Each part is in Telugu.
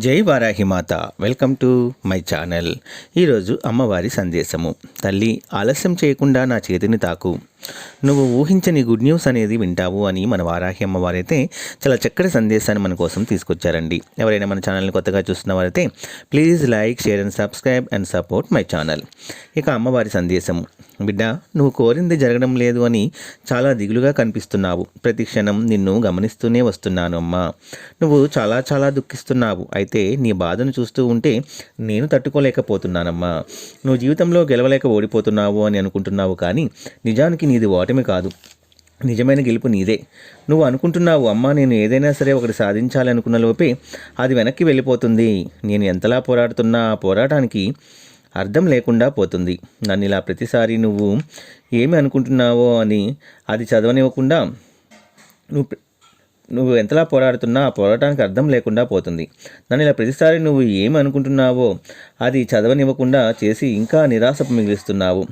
జై వారాహి మాత. Welcome to my channel. ఈరోజు అమ్మవారి సందేశము. తల్లి ఆలస్యం చేయకుండా నా చేతిని తాకు. నువ్వు ఊహించని గుడ్ న్యూస్ అనేది వింటావు అని మన వారాహి అమ్మవారైతే చాలా చక్కటి సందేశాన్ని మన కోసం తీసుకొచ్చారండి. ఎవరైనా మన ఛానల్ని కొత్తగా చూస్తున్న వారైతే please like share and subscribe and support my channel ఇక అమ్మవారి సందేశము. బిడ్డ నువ్వు కోరింది జరగడం లేదు అని చాలా దిగులుగా కనిపిస్తున్నావు. ప్రతి క్షణం నిన్ను గమనిస్తూనే వస్తున్నాను అమ్మా నువ్వు చాలా చాలా దుఃఖిస్తున్నావు. అయితే నీ బాధను చూస్తూ ఉంటే నేను తట్టుకోలేకపోతున్నానమ్మా. నువ్వు జీవితంలో గెలవలేక ఓడిపోతున్నావు అని అనుకుంటున్నావు కానీ నిజానికి నీది ఓటమి కాదు. నిజమైన గెలుపు నీదే. నువ్వు అనుకుంటున్నావు అమ్మా నేను ఏదైనా సరే ఒకటి సాధించాలనుకున్న లోపే అది వెనక్కి వెళ్ళిపోతుంది. నేను ఎంతలా పోరాడుతున్నా ఆ పోరాటానికి అర్థం లేకుండా పోతుంది. నన్ను ఇలా ప్రతిసారి నువ్వు ఏమి అనుకుంటున్నావో అని అది చదవనివ్వకుండా నువ్వు నువ్వు ఎంతలా పోరాడుతున్నా ఆ పోరాటానికి అర్థం లేకుండా పోతుంది. నన్ను ఇలా ప్రతిసారి నువ్వు ఏమి అనుకుంటున్నావో అది చదవనివ్వకుండా చేసి ఇంకా నిరాశ మిగిలిస్తున్నావు.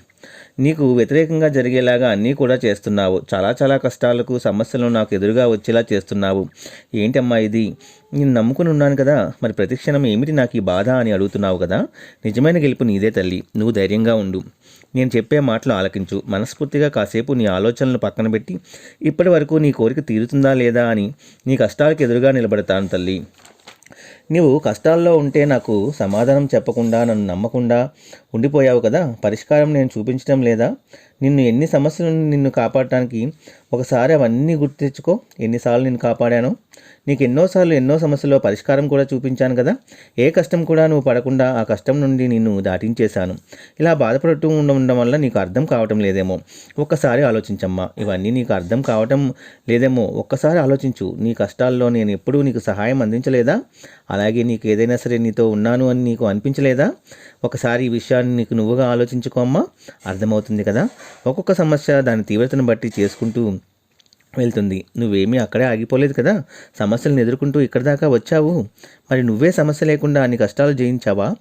నీకు వ్యతిరేకంగా జరిగేలాగా అన్నీ కూడా చేస్తున్నావు. చాలా చాలా కష్టాలకు సమస్యలు నాకు ఎదురుగా వచ్చేలా చేస్తున్నావు. ఏంటమ్మా ఇది? నేను నమ్ముకుని ఉన్నాను కదా. మరి ప్రతిక్షణం ఏమిటి నాకు ఈ బాధ అని అడుగుతున్నావు కదా? నిజమైన గెలుపు నీదే తల్లి. నువ్వు ధైర్యంగా ఉండు. నేను చెప్పే మాటలు ఆలకించు. మనస్ఫూర్తిగా కాసేపు నీ ఆలోచనలు పక్కన పెట్టి ఇప్పటి వరకు నీ కోరిక తీరుతుందా లేదా అని నీ కష్టాలకు ఎదురుగా నిలబడతాను తల్లి. నీవు కష్టాల్లో ఉంటే నాకు సమాధానం చెప్పకుండా నన్ను నమ్మకుండా ఉండిపోయావు కదా? పరిష్కారం నేను చూపించడం లేదా? నిన్ను ఎన్ని సమస్యల నుండి నిన్ను కాపాడటానికి ఒకసారి అవన్నీ గుర్తు తెచ్చుకో. ఎన్నిసార్లు నిన్ను కాపాడాను? నీకు ఎన్నోసార్లు ఎన్నో సమస్యల్లో పరిష్కారం కూడా చూపించాను కదా? ఏ కష్టం కూడా నువ్వు పడకుండా ఆ కష్టం నుండి నిన్ను దాటించేశాను. ఇలా బాధపడుతూ ఉండడం వల్ల నీకు అర్థం కావటం లేదేమో. ఒక్కసారి ఆలోచించమ్మా. ఇవన్నీ నీకు అర్థం కావటం లేదేమో. ఒక్కసారి ఆలోచించు. నీ కష్టాల్లో నేను ఎప్పుడూ నీకు సహాయం అందించలేదా? అలాగే నీకు ఏదైనా సరే నీతో ఉన్నాను అని నీకు అనిపించలేదా? ఒకసారి ఈ విషయాన్ని నీకు నువ్వుగా ఆలోచించుకోమ్మా అర్థమవుతుంది కదా? ఒక్కొక్క సమస్య దాని తీవ్రతను బట్టి చేసుకుంటూ వెళ్తుంది. నువ్వేమీ అక్కడే ఆగిపోలేదు కదా? సమస్యలను ఎదుర్కొంటూ ఇక్కడి దాకా వచ్చావు. మరి నువ్వే సమస్య లేకుండా అన్ని కష్టాలు జయించావా?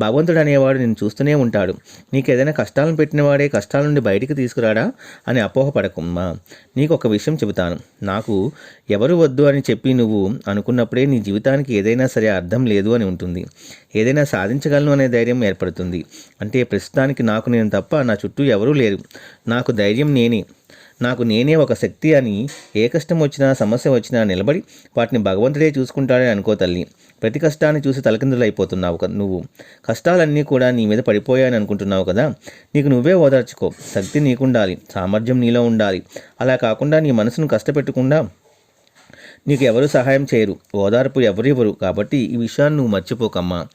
భగవంతుడు అనేవాడు నేను చూస్తూనే ఉంటాడు. నీకు ఏదైనా కష్టాలను పెట్టినవాడే కష్టాల నుండి బయటికి తీసుకురాడా? అని అపోహపడకమ్మా. నీకు ఒక విషయం చెబుతాను. నాకు ఎవరు వద్దు అని చెప్పి నువ్వు అనుకున్నప్పుడే నీ జీవితానికి ఏదైనా సరే అర్థం లేదు అని ఉంటుంది. ఏదైనా సాధించగలను అనే ధైర్యం ఏర్పడుతుంది. అంటే ప్రస్తుతానికి నాకు నేను తప్ప నా చుట్టూ ఎవరూ లేరు. నాకు ధైర్యం నేనే. నాకు నేనే ఒక శక్తి అని ఏ కష్టం వచ్చినా సమస్య వచ్చినా నిలబడి వాటిని భగవంతుడే చూసుకుంటాడని అనుకో తల్లి. ప్రతి కష్టాన్ని చూసి తలకిందులైపోతున్నావు కదా నువ్వు. కష్టాలన్నీ కూడా నీ మీద పడిపోయాయని అనుకుంటున్నావు కదా? నీకు నువ్వే ఓదార్చుకో. శక్తి నీకుండాలి. సామర్థ్యం నీలో ఉండాలి. అలా కాకుండా నీ మనసును కష్టపెట్టకుండా నీకు ఎవరు సహాయం చేయరు. ఓదార్పు ఎవరివ్వరు. కాబట్టి ఈ విషయాన్ని నువ్వు మర్చిపోకమ్మా.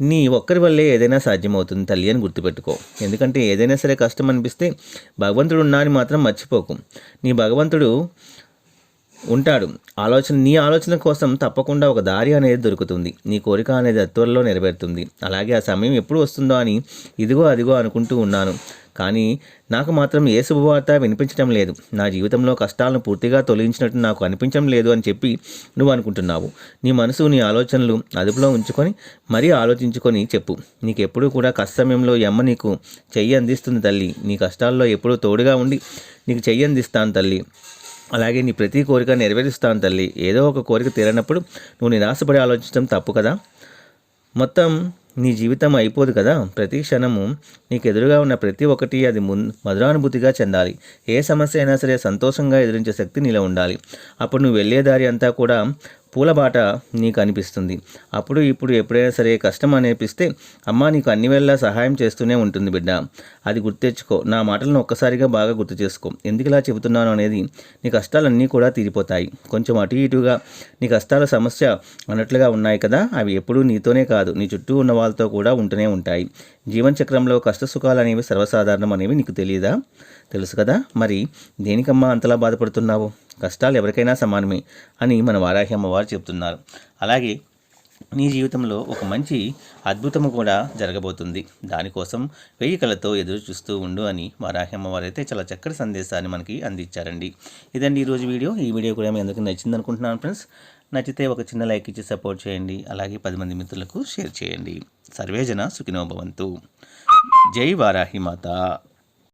నీ ఒక్కరి వల్లే ఏదైనా సాధ్యమవుతుంది తల్లి అని గుర్తుపెట్టుకో. ఎందుకంటే ఏదైనా సరే కష్టం అనిపిస్తే భగవంతుడు ఉన్నా అని మాత్రం మర్చిపోకు. నీ భగవంతుడు ఉంటాడు. ఆలోచన నీ ఆలోచన కోసం తప్పకుండా ఒక దారి అనేది దొరుకుతుంది. నీ కోరిక అనేది త్వరలో నెరవేరుతుంది. అలాగే ఆ సమయం ఎప్పుడు వస్తుందో అని ఇదిగో అదిగో అనుకుంటూ ఉన్నాను. కానీ నాకు మాత్రం ఏ శుభవార్త వినిపించడం లేదు. నా జీవితంలో కష్టాలను పూర్తిగా తొలగించినట్టు నాకు అనిపించడం లేదు అని చెప్పి నువ్వు అనుకుంటున్నావు. నీ మనసు నీ ఆలోచనలు అదుపులో ఉంచుకొని మరీ ఆలోచించుకొని చెప్పు. నీకు ఎప్పుడూ కూడా కష్ట సమయంలో ఈ నీకు చెయ్యి అందిస్తుంది తల్లి. నీ కష్టాల్లో ఎప్పుడూ తోడుగా ఉండి నీకు చెయ్యి అందిస్తాను తల్లి. అలాగే నీ ప్రతి కోరిక నెరవేరుస్తాను తల్లి. ఏదో ఒక కోరిక తీరనప్పుడు నువ్వు నిరాశపడి ఆలోచించడం తప్పు కదా? మొత్తం నీ జీవితం అయిపోదు కదా? ప్రతి క్షణము నీకు ఎదురుగా ఉన్న ప్రతి ఒక్కటి అది ము మధురానుభూతిగా చెందాలి. ఏ సమస్య అయినా సరే సంతోషంగా ఎదిరించే శక్తి నీలో ఉండాలి. అప్పుడు నువ్వు వెళ్ళే దారి అంతా కూడా పూలబాట నీకు అనిపిస్తుంది అప్పుడు ఇప్పుడు ఎప్పుడైనా సరే కష్టం అనిపిస్తే అమ్మ నీకు అన్ని వేళలా సహాయం చేస్తూనే ఉంటుంది బిడ్డ. అది గుర్తెచ్చుకో. నా మాటలను ఒక్కసారిగా బాగా గుర్తు చేసుకో ఎందుకు ఇలా చెబుతున్నాను? అనేది నీ కష్టాలన్నీ కూడా తీరిపోతాయి. కొంచెం అటు ఇటుగా నీ కష్టాల సమస్య అన్నట్లుగా ఉన్నాయి కదా. అవి ఎప్పుడూ నీతోనే కాదు. నీ చుట్టూ ఉన్న వాళ్ళతో కూడా ఉంటూనే ఉంటాయి. జీవన చక్రంలో కష్ట సుఖాలు అనేవి సర్వసాధారణం అనేవి నీకు తెలియదా తెలుసు కదా. మరి దేనికమ్మా అంతలా బాధపడుతున్నావు? కష్టాలు ఎవరికైనా సమానమే అని మన వారాహి అమ్మవారు చెప్తున్నారు. అలాగే నీ జీవితంలో ఒక మంచి అద్భుతము కూడా జరగబోతుంది. దానికోసం వెయ్యి కళ్ళతో ఎదురు చూస్తూ ఉండు అని వారాహి అమ్మవారు అయితే చాలా చక్కటి సందేశాన్ని మనకి అందించారండి. ఇదండి ఈరోజు వీడియో. ఈ వీడియో కూడా మీ అందరికీ నచ్చింది అనుకుంటున్నాను ఫ్రెండ్స్. నచ్చితే ఒక చిన్న లైక్ ఇచ్చి సపోర్ట్ చేయండి. అలాగే పది మంది మిత్రులకు షేర్ చేయండి. సర్వేజన సుఖినోభవంతు జై వారాహి మాత.